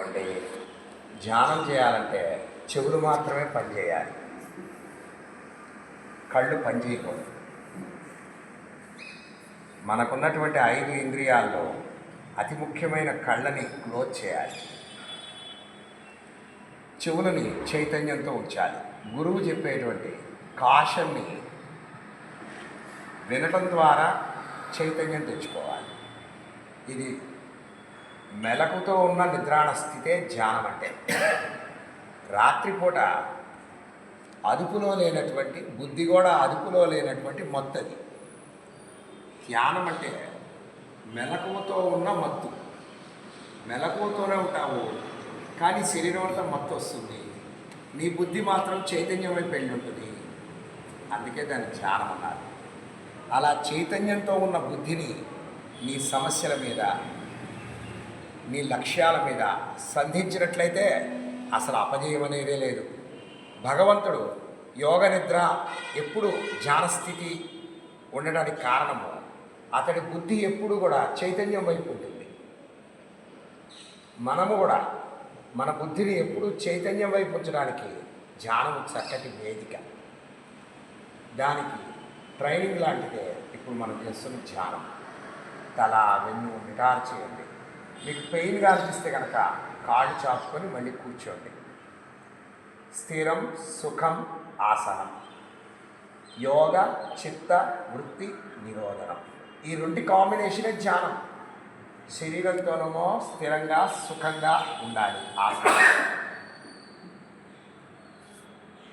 అంటే ధ్యానం చేయాలంటే చెవులు మాత్రమే పనిచేయాలి కళ్ళు పనిచేయకూడదు మనకున్నటువంటి ఐదు ఇంద్రియాల్లో అతి ముఖ్యమైన కళ్ళని క్లోజ్ చేయాలి. చెవులని చైతన్యంతో ఉంచాలి. గురువు చెప్పేటువంటి కాషన్ని వినటం ద్వారా చైతన్యం తెచ్చుకోవాలి. ఇది మెలకుతో ఉన్న నిద్రాణ స్థితే ధ్యానం అంటే రాత్రిపూట అదుపులో లేనటువంటి బుద్ధి కూడా అదుపులో లేనటువంటి మత్తది. ధ్యానం అంటే మెలకువతో ఉన్న మత్తు. మెలకువతోనే ఉంటావు కానీ శరీరం అంతా మత్తు వస్తుంది నీ బుద్ధి మాత్రం చైతన్యమై పెళ్ళి ఉంటుంది అందుకే దాన్ని ధ్యానం అన్నారు అలా చైతన్యంతో ఉన్న బుద్ధిని నీ సమస్యల మీద నీ లక్ష్యాల మీద సంధించినట్లయితే అసలు అపజయం అనేదే లేదు. భగవంతుడు యోగ నిద్ర ఎప్పుడు ధ్యానస్థితి ఉండడానికి కారణము. అతడి బుద్ధి ఎప్పుడు కూడా చైతన్యం వైపు ఉంటుంది. మనము కూడా మన బుద్ధిని ఎప్పుడు చైతన్యం వైపు ఉంచడానికి ధ్యానం చక్కటి వేదిక. దానికి ట్రైనింగ్ లాంటిదే ఇప్పుడు మనం చేస్తున్న ధ్యానం. తల వెన్ను నిటారు చేయండి. మీకు పెయిన్గా అనిపిస్తే కనుక కాళ్ళు చాపుకొని మళ్ళీ కూర్చోండి. స్థిరం సుఖం ఆసనం. యోగ చిత్త వృత్తి నిరోధనం. ఈ రెండు కాంబినేషనే ధ్యానం. శరీరంతోనేమో స్థిరంగా సుఖంగా ఉండాలి. ఆసనం.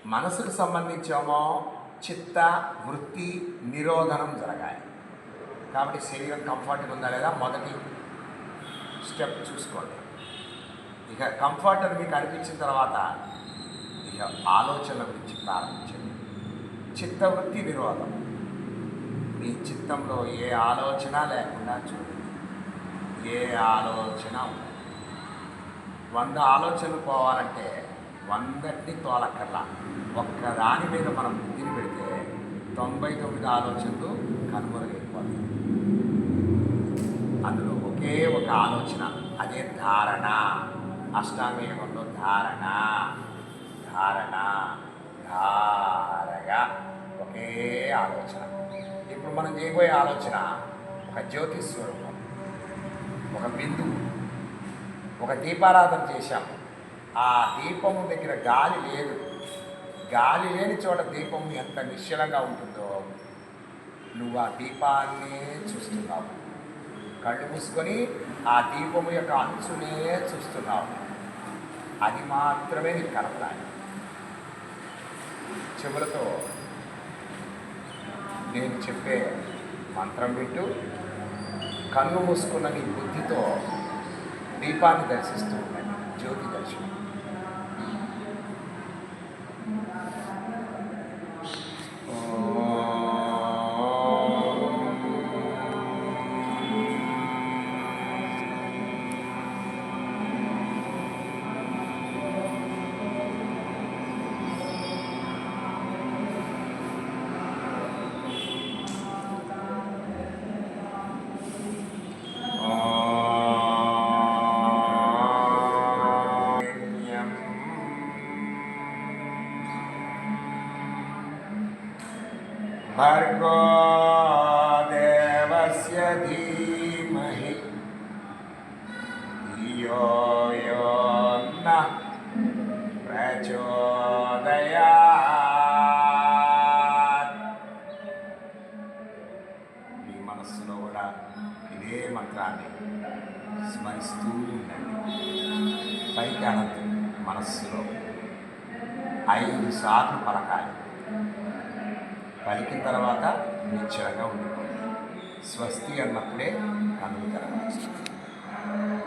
మనసుకు సంబంధించేమో చిత్త వృత్తి నిరోధనం జరగాలి. కాబట్టి శరీరం కంఫర్ట్గా ఉందా లేదా? మొదటి స్టెప్ చూసుకోండి. ఇక కంఫర్ట్ అని మీకు అనిపించిన తర్వాత ఇక ఆలోచనల గురించి ప్రారంభించండి. చిత్తవృత్తి నిరోధం. మీ చిత్తంలో ఏ ఆలోచన లేకుండా చూడండి. ఏ ఆలోచన వంద ఆలోచనలు పోవాలంటే వందటిని తోలక్కర్లా. ఒక్క దాని మీద మనం బుద్ధిని పెడితే తొంభై తొమ్మిది ఆలోచనలు కనుమరుగైపోతాయి. అందులో ఒకే ఒక ఆలోచన అదే ధారణ. అష్టాంగ ధారణ. ధారణ ధారగా ఒకే ఆలోచన. ఇప్పుడు మనం చేయబోయే ఆలోచన ఒక జ్యోతి స్వరూపం ఒక బిందువు ఒక దీపారాధన చేశాము. ఆ దీపము దగ్గర గాలి లేదు. గాలి లేని చోట దీపం ఎంత నిశ్చలంగా ఉంటుందో నువ్వు ఆ దీపాన్నే చూస్తున్నావు. కళ్ళు మూసుకొని ఆ దీపము యొక్క అంచునే చూస్తున్నావు. అది మాత్రమే నీకు కనపడాలి చెవులతో నేను చెప్పే మంత్రం పెట్టు కన్ను మూసుకున్న నీ బుద్ధితో దీపాన్ని దర్శిస్తూ ఉన్నాను జ్యోతి దర్శనం. భర్గో దేవస్య ధీమహి ధియో యో ప్రచోదయాత్ మీ మనస్సులో కూడా ఇదే మంత్రాన్ని స్మరిస్తూ ఉండండి. పైకి అనద్దు మనస్సులో. ఐదు సార్లు పలకాలి. పలికిన తర్వాత నిశ్చలంగా ఉండిపోయింది స్వస్తి అన్నప్పుడే కన్ను తెరవచ్చు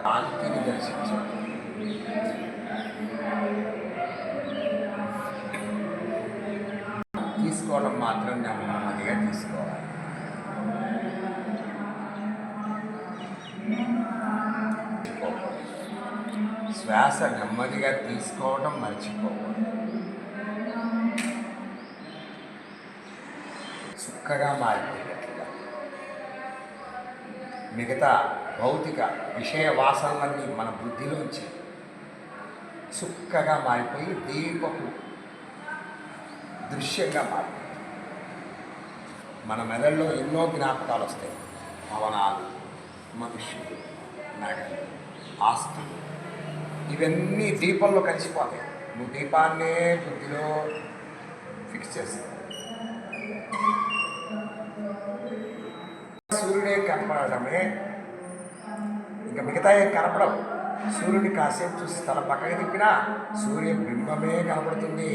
కాంతిని దర్శించండి తీసుకోవడం మాత్రం నెమ్మదిగా తీసుకోవాలి. శ్వాస నెమ్మదిగా తీసుకోవడం మర్చిపోకూడదు. చుక్కగా మారిపోయినట్లుగా మిగతా భౌతిక విషయ వాసనలన్నీ మన బుద్ధిలోంచి చుక్కగా మారిపోయి దీపపు దృశ్యంగా మారిపోయింది మన మెదడులో ఎన్నో జ్ఞాపకాలు వస్తాయి. భవనాలు మనుష్యులు నగలు ఆస్తులు ఇవన్నీ దీపంలో కలిసిపోతాయి. నువ్వు దీపాన్నే బుద్ధిలో ఫిక్స్ చేస్తావు. కనపడటమే కనపడమే ఇంకా మిగతా ఏం కనపడవు. సూర్యుడిని కాసేపు చూసి తల పక్కకి తిప్పినా సూర్య బింబమే కనపడుతుంది.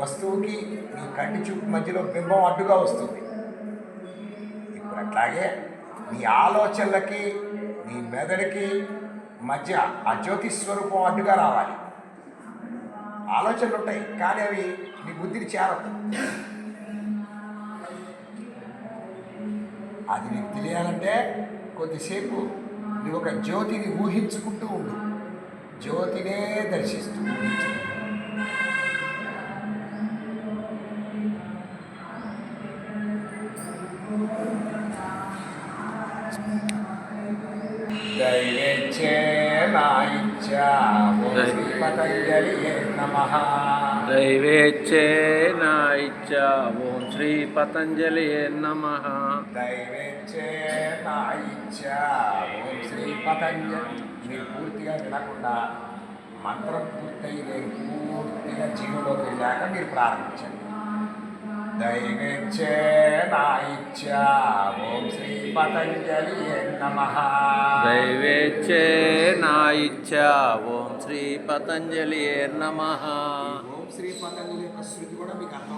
వస్తువుకి నీ కంటి చూపు మధ్యలో బింబం అడ్డుగా వస్తుంది. ఇప్పుడు అట్లాగే నీ ఆలోచనలకి నీ మెదడుకి మధ్య ఆ జ్యోతి స్వరూపం అడ్డుగా రావాలి. ఆలోచనలు ఉంటాయి కానీ అవి నీ బుద్ధిని చేరవు. అది నీకు తెలియాలంటే కొద్దిసేపు నువ్వు ఒక జ్యోతిని ఊహించుకుంటూ ఉండు. జ్యోతినే దర్శిస్తూ ఊహించు. దైవేచ్ఛే శ్రీ పతంజలి నమః. దైవేచ్ఛే నా ఇచ్చా ఓం శ్రీ పతంజలి నమ. దైవేచ్ఛే నాయిచ్చా ఓం శ్రీ పతంజలి మీరు పూర్తిగా వినకుండా మంత్రం పూర్తయి పూర్తిగా జీవులోకి వెళ్ళాక మీరు ప్రారంభించండి. దైవేచ్ఛే నాయిచ్చా ఓం శ్రీ పతంజలి నమ. దైవేచ్ఛే నా ఇచ్చా ఓం శ్రీ పతంజలి నమ శ్రీ పతంజలి యొక్క శృతి కూడా మీకు అర్థం